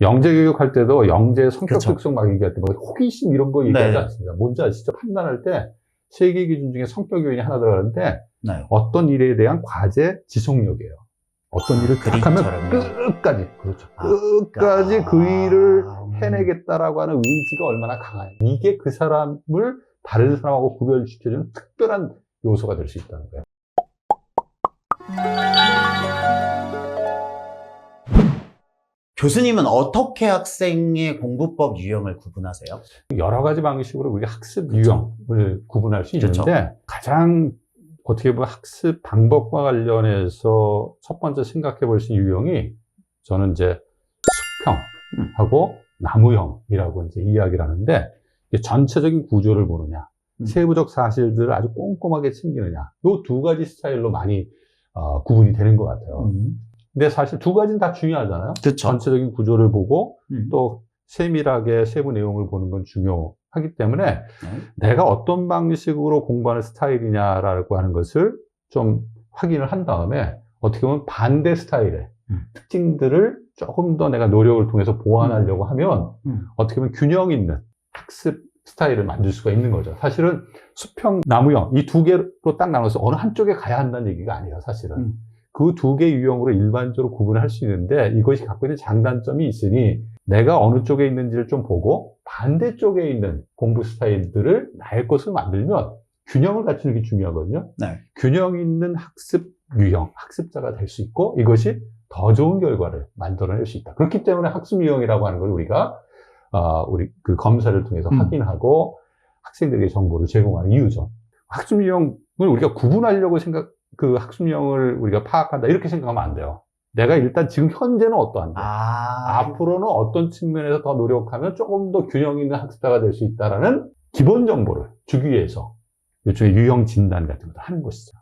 영재 교육할 때도 영재 성격 그쵸. 특성 막 얘기할 때뭐 호기심 이런 거 얘기하지 네. 않습니다. 뭔지 아시죠? 판단할 때 세 개 기준 중에 성격 요인이 하나 들어가는데 네. 어떤 일에 대한 과제 지속력이에요. 어떤 일을 딱 하면 그림처럼요. 끝까지 그렇죠. 아, 끝까지 그 아, 일을 음. 해내겠다라고 하는 의지가 얼마나 강해요. 이게 그 사람을 다른 사람하고 구별시켜주는 특별한 요소가 될 수 있다는 거예요. 교수님은 어떻게 학생의 공부법 유형을 구분하세요? 여러 가지 방식으로 우리가 학습 유형을 구분할 수 그렇죠. 있는데 가장 어떻게 보면 학습 방법과 관련해서 첫 번째 생각해 볼 수 있는 유형이 저는 이제 수평하고 나무형이라고 이제 이야기를 하는데 전체적인 구조를 보느냐, 음. 세부적 사실들을 아주 꼼꼼하게 챙기느냐, 요두 가지 스타일로 많이 어, 구분이 되는 것 같아요. 근데 사실 두 가지는 다 중요하잖아요. 그렇죠. 전체적인 구조를 보고 음. 또 세밀하게 세부 내용을 보는 건 중요하기 때문에 네. 내가 어떤 방식으로 공부하는 스타일이냐라고 하는 것을 좀 확인을 한 다음에 어떻게 보면 반대 스타일의 음. 특징들을 조금 더 내가 노력을 통해서 보완하려고 하면 음. 어떻게 보면 균형 있는 학습 스타일을 만들 수가 있는 거죠. 사실은 수평, 나무형 이 두 개로 딱 나눠서 어느 한쪽에 가야 한다는 얘기가 아니에요. 사실은. 음. 그 두 개 유형으로 일반적으로 구분을 할수 있는데 이것이 갖고 있는 장단점이 있으니 내가 어느 쪽에 있는지를 좀 보고 반대쪽에 있는 공부 스타일들을 나의 것으로 만들면 균형을 갖추는 게 중요하거든요. 네. 균형 있는 학습 유형, 학습자가 될 수 있고 이것이 더 좋은 결과를 만들어낼 수 있다. 그렇기 때문에 학습 유형이라고 하는 걸 우리가 어, 우리 그 검사를 통해서 음. 확인하고 학생들에게 정보를 제공하는 이유죠. 학습 유형을 우리가 구분하려고 생각 그 학습 유형을 우리가 파악한다 이렇게 생각하면 안 돼요. 내가 일단 지금 현재는 어떠한데 아, 앞으로는 어떤 측면에서 더 노력하면 조금 더 균형 있는 학습자가 될 수 있다라는 기본 정보를 주기 위해서 일종의 유형 진단 같은 것도 하는 것이죠.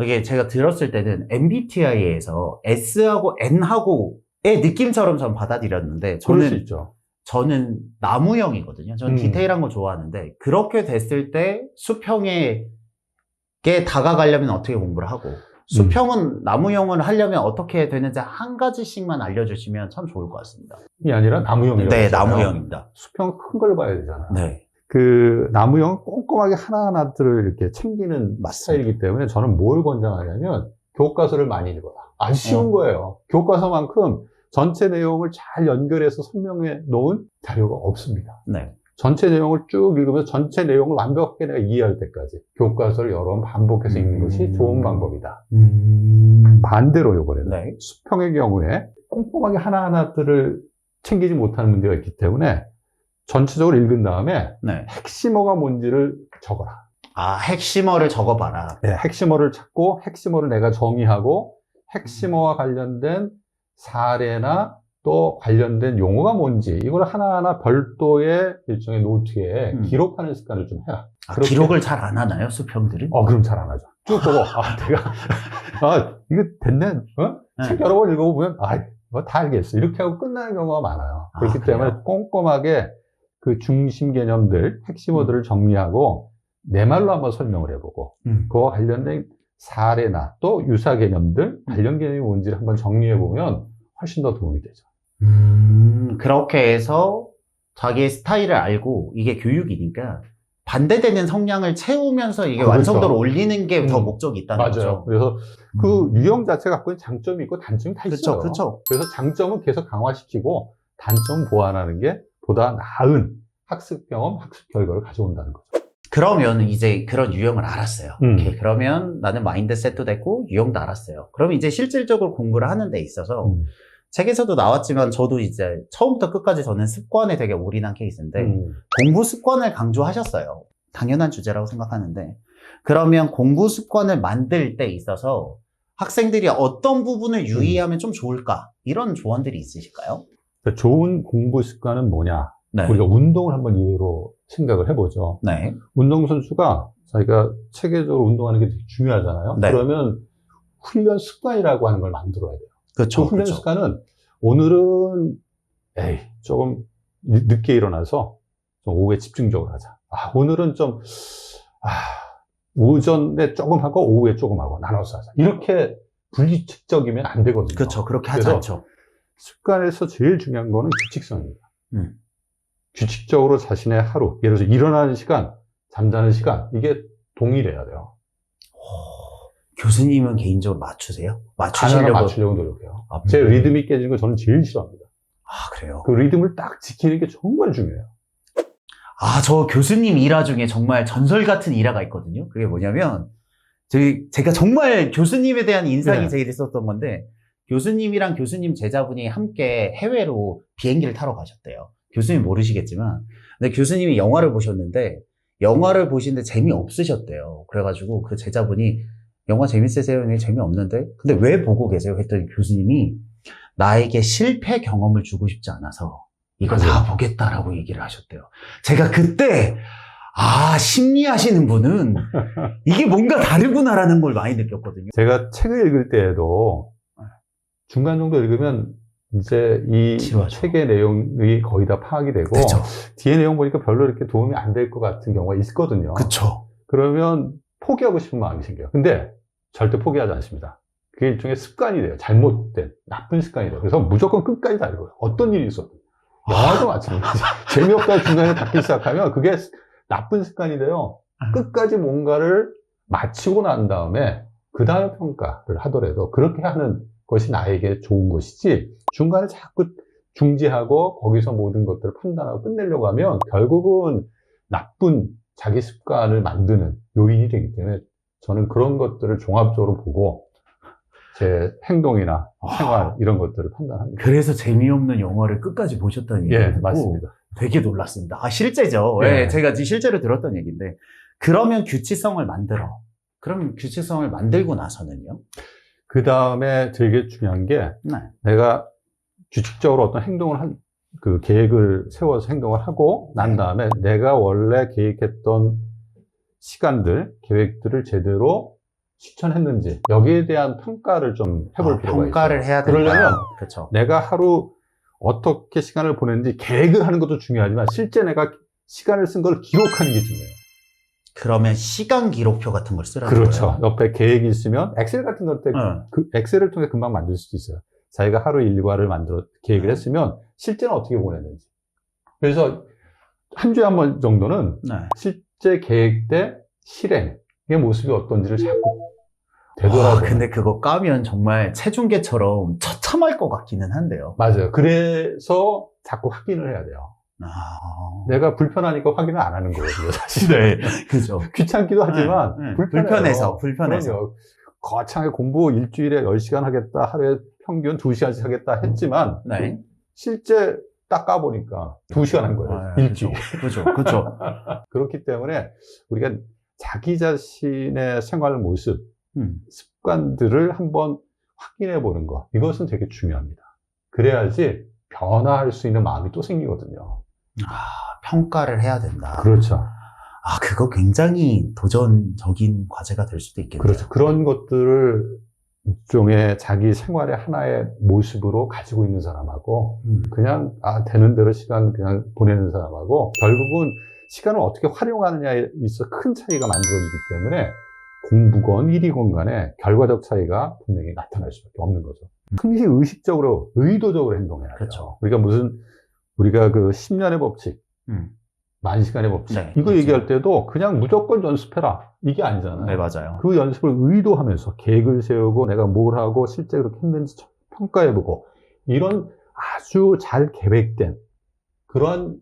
이게 제가 들었을 때는 MBTI에서 S하고 N하고의 느낌처럼 전 받아들였는데 그럴 수 저는 있죠. 저는 나무형이거든요. 저는 음. 디테일한 거 좋아하는데 그렇게 됐을 때 수평에 게 다가가려면 어떻게 공부를 하고 수평은 나무형을 하려면 어떻게 되는지 한 가지씩만 알려주시면 참 좋을 것 같습니다. 이 아니라 나무형이라고 네. 나무형입니다. 수평 큰 걸 봐야 되잖아. 네, 그 나무형은 꼼꼼하게 하나하나들을 이렇게 챙기는 스타일이기 때문에 저는 뭘 권장하냐면 교과서를 많이 읽어라. 아주 쉬운 어. 거예요. 교과서만큼 전체 내용을 잘 연결해서 설명해 놓은 자료가 없습니다. 네, 전체 내용을 쭉 읽으면서 전체 내용을 완벽하게 내가 이해할 때까지 교과서를 여러 번 반복해서 읽는 음. 것이 좋은 방법이다. 음, 반대로 요번에는 네, 수평의 경우에 꼼꼼하게 하나하나들을 챙기지 못하는 문제가 있기 때문에 전체적으로 읽은 다음에 네. 핵심어가 뭔지를 적어라. 아 핵심어를 적어봐라. 네, 핵심어를 찾고 핵심어를 내가 정의하고 핵심어와 관련된 사례나 또 관련된 용어가 뭔지 이걸 하나하나 별도의 일종의 노트에 음. 기록하는 습관을 좀 해라. 아, 그렇게- 기록을 잘 안 하나요, 수평들은? 어, 그럼 잘 안 하죠. 쭉 보고, 아, 내가, 아, 이거 됐네, 어? 네. 책 여러 번 읽어보면, 아, 뭐 다 알겠어. 이렇게 하고 끝나는 경우가 많아요. 아, 그렇기 그래요? 때문에 꼼꼼하게 그 중심 개념들, 핵심어들을 정리하고, 내 말로 한번 설명을 해보고, 음. 그와 관련된 사례나 또 유사 개념들, 관련 개념이 뭔지를 한번 정리해 보면 훨씬 더 도움이 되죠. 음, 그렇게 해서 자기의 스타일을 알고 이게 교육이니까 반대되는 성향을 채우면서 이게 아, 그렇죠. 완성도를 올리는 게 더 음, 목적이 있다는 맞아요. 거죠. 그래서 그 음. 유형 자체가 갖고 있는 장점이 있고 단점이 다 있어요. 그렇죠, 그렇죠. 그래서 장점은 계속 강화시키고 단점 보완하는 게 보다 나은 학습 경험, 학습 결과를 가져온다는 거죠. 그러면 이제 그런 유형을 알았어요. 음. 오케이, 그러면 나는 마인드셋도 됐고 유형도 알았어요. 그럼 이제 실질적으로 공부를 하는 데 있어서 음. 책에서도 나왔지만 저도 이제 처음부터 끝까지 저는 습관에 되게 올인한 케이스인데 음. 공부 습관을 강조하셨어요. 당연한 주제라고 생각하는데 그러면 공부 습관을 만들 때 있어서 학생들이 어떤 부분을 유의하면 좀 좋을까? 이런 조언들이 있으실까요? 그러니까 좋은 공부 습관은 뭐냐? 네. 우리가 운동을 한번 예로 생각을 해보죠. 네. 운동 선수가 자기가 체계적으로 운동하는 게 중요하잖아요. 네. 그러면 훈련 습관이라고 하는 걸 만들어야 돼요. 그 그렇죠. 훈련 그렇죠. 습관은 오늘은 에이 조금 늦- 늦게 일어나서 좀 오후에 집중적으로 하자. 아 오늘은 좀 아, 오전에 조금 하고 오후에 조금 하고 나눠서 하자. 이렇게 분리적이면 안 되거든요. 그렇죠. 그렇게 하지 않죠. 습관에서 제일 중요한 거는 규칙성입니다. 음. 규칙적으로 자신의 하루, 예를 들어서 일어나는 시간, 잠자는 시간, 이게 동일해야 돼요. 교수님은 개인적으로 맞추세요? 맞추시려고. 맞추려고 노력해요. 아, 제 음. 리듬이 깨지는 거 저는 제일 싫어합니다. 아, 그래요? 그 리듬을 딱 지키는 게 정말 중요해요. 아, 저 교수님 일화 중에 정말 전설 같은 일화가 있거든요. 그게 뭐냐면, 저희, 제가 정말 교수님에 대한 인상이 네. 제일 있었던 건데, 교수님이랑 교수님 제자분이 함께 해외로 비행기를 타러 가셨대요. 교수님 모르시겠지만, 근데 교수님이 영화를 보셨는데, 영화를 보시는데 재미없으셨대요. 그래가지고 그 제자분이, 영화 재밌으세요? 네, 재미없는데? 근데 왜 보고 계세요? 했더니 교수님이, 나에게 실패 경험을 주고 싶지 않아서, 이거 다. 보겠다라고 얘기를 하셨대요. 제가 그때 아 심리하시는 분은 이게 뭔가 다르구나라는 걸 많이 느꼈거든요. 제가 책을 읽을 때에도 중간 정도 읽으면 이제 이 지루하죠. 책의 내용이 거의 다 파악이 되고 그렇죠. 뒤에 내용 보니까 별로 이렇게 도움이 안 될 것 같은 경우가 있거든요. 그렇죠. 그러면 포기하고 싶은 마음이 생겨요. 근데 절대 포기하지 않습니다. 그게 일종의 습관이 돼요. 잘못된 나쁜 습관이 돼요. 그래서 무조건 끝까지 다 읽어요. 어떤 일이 있어도. 영화도 마찬가지. 재미없다 중간에 닫기 시작하면 그게 나쁜 습관이 돼요. 끝까지 뭔가를 마치고 난 다음에 그 다음에 평가를 하더라도 그렇게 하는 것이 나에게 좋은 것이지 중간에 자꾸 중지하고 거기서 모든 것들을 판단하고 끝내려고 하면 결국은 나쁜 자기 습관을 만드는 요인이 되기 때문에 저는 그런 것들을 종합적으로 보고 제 행동이나 생활 이런 것들을 판단합니다. 그래서 재미없는 영화를 끝까지 보셨다는 얘기를 예, 맞습니다. 되게 놀랐습니다. 아 실제죠. 예. 예, 제가 실제로 들었던 얘기인데 그러면 규칙성을 만들어. 그럼 규칙성을 만들고 나서는요? 그 다음에 되게 중요한 게 네. 내가 규칙적으로 어떤 행동을 한, 그 계획을 세워서 행동을 하고 난 네. 다음에 내가 원래 계획했던 시간들, 계획들을 제대로 실천했는지 여기에 대한 평가를 좀 해볼 아, 필요가 평가를 있어요. 해야 된다. 그러려면 그렇죠. 내가 하루 어떻게 시간을 보냈는지 계획을 하는 것도 중요하지만 실제 내가 시간을 쓴 걸 기록하는 게 중요해요. 그러면 시간 기록표 같은 걸 쓰라는 그렇죠. 거예요. 옆에 계획이 있으면 엑셀 같은 것들 응. 그 엑셀을 통해 금방 만들 수도 있어요. 자기가 하루 일과를 만들어 계획을 네. 했으면 실제는 어떻게 보냈는지. 그래서 한 주에 한 번 정도는 네. 실 제 계획 대 실행의 모습이 어떤지를 자꾸 와, 되돌아보는. 근데 그거 까면 정말 체중계처럼 처참할 것 같기는 한데요. 맞아요. 그래서 자꾸 확인을 해야 돼요. 아, 내가 불편하니까 확인을 안 하는 거거든요, 사실. 네, 그죠. 귀찮기도 하지만 네, 네. 불편해서, 불편해서. 그럼요. 거창하게 공부 일주일에 10시간 하겠다, 하루에 평균 2시간씩 하겠다 했지만 네. 실제 딱 까보니까 2시간 한 거예요. 아, 일주일. 그죠, 그죠. 그렇기 때문에 우리가 자기 자신의 생활 모습, 음. 습관들을 한번 확인해 보는 것. 이것은 되게 중요합니다. 그래야지 변화할 수 있는 마음이 또 생기거든요. 아, 평가를 해야 된다. 그렇죠. 아, 그거 굉장히 도전적인 과제가 될 수도 있겠네요. 그렇죠. 그런 것들을 일종의 자기 생활의 하나의 모습으로 가지고 있는 사람하고 음. 그냥 아 되는 대로 시간 그냥 보내는 사람하고 결국은 시간을 어떻게 활용하느냐에 있어 큰 차이가 만들어지기 때문에 공부건 일이건 간에 결과적 차이가 분명히 나타날 수밖에 없는 거죠. 항시 의식적으로 의도적으로 행동해야 돼요. 그렇죠. 우리가 무슨 우리가 그 10년의 법칙, 음. 만 시간의 법칙 네, 이거 그렇죠. 얘기할 때도 그냥 무조건 연습해라 이게 아니잖아요. 네, 맞아요. 그 연습을 의도하면서 계획을 세우고 내가 뭘 하고 실제 그렇게 했는지 평가해보고 이런 아주 잘 계획된 그런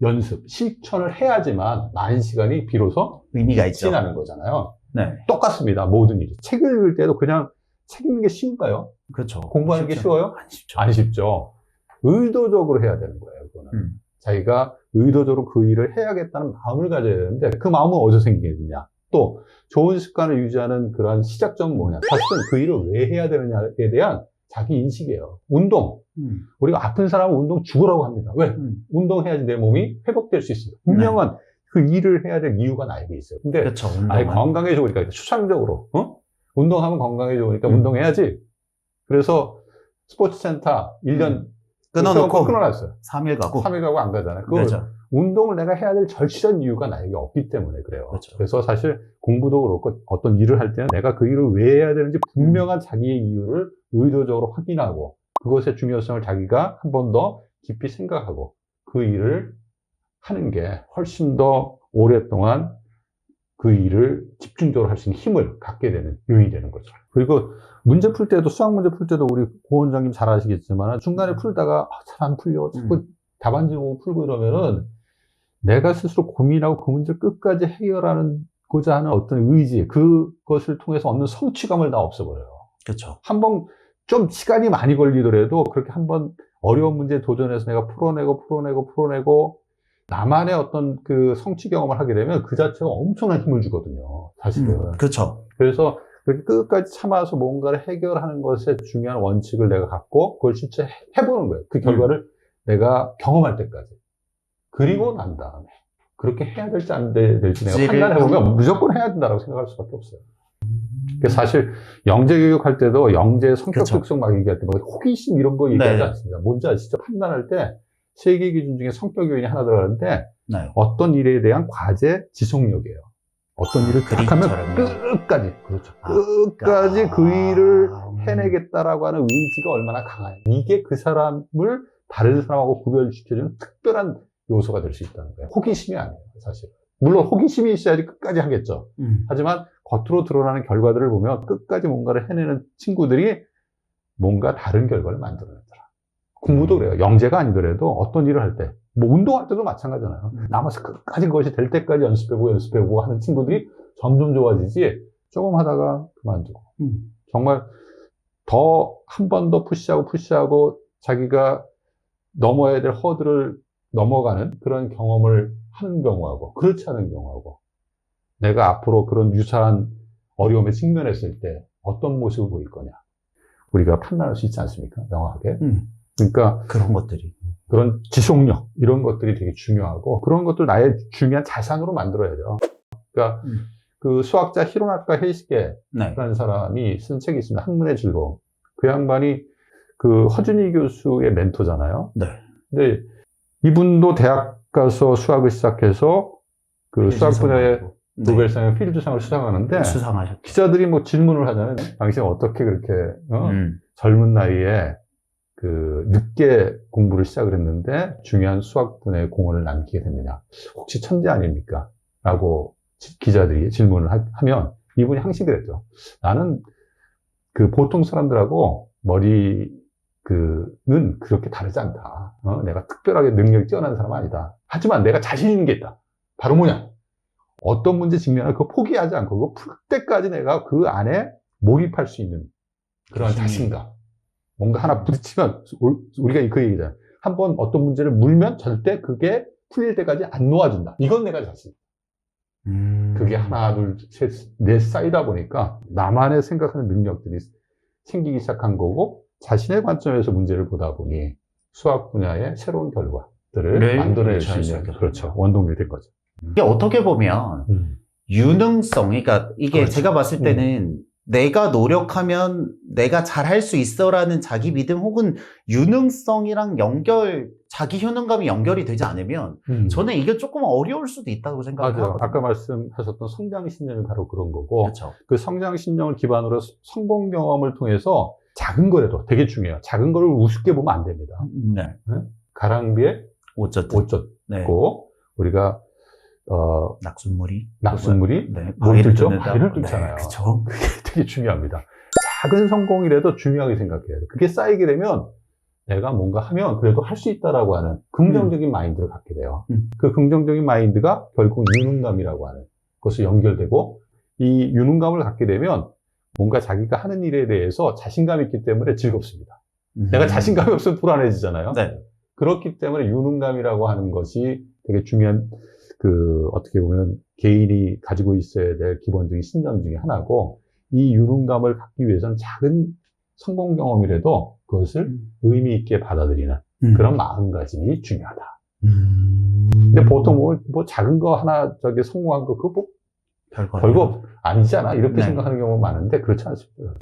연습, 실천을 해야지만 만 시간이 비로소 의미가 있죠. 지나는 거잖아요. 네. 똑같습니다. 모든 일이. 책을 읽을 때도 그냥 책 읽는 게 쉬운가요? 그렇죠. 공부하는 게 쉽죠. 쉬워요? 안 쉽죠. 안 쉽죠. 의도적으로 해야 되는 거예요, 그거는. 음. 자기가 의도적으로 그 일을 해야겠다는 마음을 가져야 되는데 그 마음은 어디서 생기겠느냐. 또 좋은 습관을 유지하는 그러한 시작점은 뭐냐. 사실은 그 일을 왜 해야 되느냐에 대한 자기 인식이에요. 운동. 음. 우리가 아픈 사람은 운동 죽으라고 합니다. 왜? 음. 운동해야지 내 몸이 회복될 수 있어요. 분명한 그 일을 해야 될 이유가 나에게 있어요. 근데 그렇죠. 아니 운동은. 건강에 좋으니까 추상적으로 어? 운동하면 건강에 좋으니까 음. 운동해야지. 그래서 스포츠 센터 1년 끊어놓고 끊어놨어요. 3일 가고. 3일 가고 안 가잖아요. 그걸 그렇죠. 운동을 내가 해야 될 절실한 이유가 나에게 없기 때문에 그래요. 그렇죠. 래서 사실 공부도 그렇고 어떤 일을 할 때는 내가 그 일을 왜 해야 되는지 분명한 자기의 이유를 의도적으로 확인하고 그것의 중요성을 자기가 한 번 더 깊이 생각하고 그 일을 하는 게 훨씬 더 오랫동안 그 일을 집중적으로 할 수 있는 힘을 갖게 되는 요인이 되는 거죠. 그리고 문제 풀 때도 수학 문제 풀 때도 우리 고 원장님 잘 아시겠지만 중간에 풀다가 잘안 풀려 자꾸 답안지 보고 풀고 이러면은 내가 스스로 고민하고 그 문제를 끝까지 해결하는 고자 하는 어떤 의지 그것을 통해서 얻는 성취감을 다 없애버려요. 그렇죠. 한번 좀 시간이 많이 걸리더라도 그렇게 한번 어려운 문제에 도전해서 내가 풀어내고 풀어내고 풀어내고 나만의 어떤 그 성취 경험을 하게 되면 그 자체가 엄청난 힘을 주거든요. 사실은. 그렇죠. 그래서 그렇게 끝까지 참아서 뭔가를 해결하는 것에 중요한 원칙을 내가 갖고 그걸 실제 해- 해보는 거예요. 그 결과를 내가 경험할 때까지. 그리고 난 다음에 그렇게 해야 될지 안 돼- 될지 내가 판단해보면 한- 무조건 해야 된다고 생각할 수밖에 없어요. 그래서 사실 영재 교육할 때도 영재 성격 그쵸. 특성 막 얘기할 때 막 호기심 이런 거 얘기하지 네. 않습니다. 뭔지 아시죠? 판단할 때 세개 기준 중에 성격 요인이 하나 들어가는데 네. 어떤 일에 대한 과제 지속력이에요. 어떤 일을 딱 하면 그림처럼요. 끝까지 그렇죠. 아, 끝까지 아, 그 일을 음. 해내겠다라고 하는 의지가 얼마나 강해요. 이게 그 사람을 다른 사람하고 구별시켜주는 특별한 요소가 될 수 있다는 거예요. 호기심이 아니에요, 사실. 물론 호기심이 있어야지 끝까지 하겠죠. 음. 하지만 겉으로 드러나는 결과들을 보면 끝까지 뭔가를 해내는 친구들이 뭔가 다른 결과를 만들어내더라. 공부도 음. 그래요. 영재가 아니더라도 어떤 일을 할 때, 뭐 운동할 때도 마찬가지잖아요. 음. 남아서 끝까지 그것이 될 때까지 연습해보고 연습해보고 하는 친구들이 점점 좋아지지 조금 하다가 그만두고. 음. 정말 더 한 번 더 푸시하고 푸시하고 자기가 넘어야 될 허들을 넘어가는 그런 경험을 하는 경우하고 그렇지 않은 경우하고 내가 앞으로 그런 유사한 어려움에 직면했을 때 어떤 모습을 보일 거냐 우리가 판단할 수 있지 않습니까 명확하게 음. 그러니까 그런 것들이. 그런 지속력 이런 것들이 되게 중요하고 그런 것들 나의 중요한 자산으로 만들어야 돼요 그러니까 음. 그 수학자 히로나카 헤이스게 네. 라는 사람이 쓴 책이 있습니다. 학문의 즐거움. 그 양반이 그 허준희 교수의 멘토잖아요. 네. 근데 이분도 대학 가서 수학을 시작해서 그 수학 분야의 네. 노벨상의 필드상을 수상하는데 수상하셨죠. 기자들이 뭐 질문을 하잖아요. 당신 어떻게 그렇게 어? 음. 젊은 나이에 그 늦게 공부를 시작을 했는데 중요한 수학 분야에 공헌을 남기게 됐느냐? 혹시 천재 아닙니까? 라고 지- 기자들이 질문을 하, 면 이분이 항상 그랬죠. 나는 그 보통 사람들하고 머리 그는 그렇게 다르지 않다. 어? 내가 특별하게 능력이 뛰어난 사람은 아니다. 하지만 내가 자신 있는 게 있다. 바로 뭐냐? 어떤 문제 직면을 그거 포기하지 않고 그거 풀 때까지 내가 그 안에 몰입할 수 있는 그런. 자신감. 뭔가 하나 부딪히면 우- 우리가 그 얘기잖아요. 한 번 어떤 문제를 물면 절대 그게 풀릴 때까지 안 놓아준다. 이건 내가 자신. 음. 그게 하나, 둘, 셋, 넷 쌓이다 보니까 나만의 생각하는 능력들이 생기기 시작한 거고 자신의 관점에서 문제를 보다 보니 수학 분야의 새로운 결과들을 를 만들어낼 수 있는. 그렇죠 원동력이 된 거죠. 이게 어떻게 보면 유능성, 그러니까 이게 그렇죠. 제가 봤을 때는 내가 노력하면 내가 잘할 수 있어라는 자기 믿음 혹은 유능성이랑 연결, 자기 효능감이 연결이 되지 않으면 음. 저는 이게 조금 어려울 수도 있다고. 생각해요. 아까 말씀하셨던 성장 신념이 바로 그런 거고 그렇죠. 그 성장 신념을 기반으로 성공 경험을 통해서 작은 거라도 되게 중요해요. 작은 거를 우습게 보면 안 됩니다. 네. 가랑비에 어쨌든. 옷 젖고 네. 우리가 어, 낙순물이. 낙순물이 네. 뭘 바위를 뚫죠? 바위를 뚫잖아요. 네. 그게 되게 중요합니다. 작은 성공이라도 중요하게 생각해야 돼. 그게 쌓이게 되면 내가 뭔가 하면 그래도 할 수 있다라고 하는 긍정적인 마인드를 갖게 돼요. 음. 그 긍정적인 마인드가 결국 유능감이라고 하는 것이 연결되고 이 유능감을 갖게 되면 뭔가 자기가 하는 일에 대해서 자신감이 있기 때문에 즐겁습니다. 내가 음. 자신감이 없으면 불안해지잖아요. 네. 그렇기 때문에 유능감이라고 하는 것이 되게 중요한 그 어떻게 보면 개인이 가지고 있어야 될 기본적인 신념 중에 하나고 이 유능감을 갖기 위해서는 작은 성공 경험이라도 그것을 음. 의미 있게 받아들이는 음. 그런 마음가짐이 중요하다. 음. 근데 보통 뭐, 뭐 작은 거 하나 저기 성공한 거 그거 뭐 별거 별거 아니잖아 이렇게 네. 생각하는 경우가 많은데 그렇지 않습니다.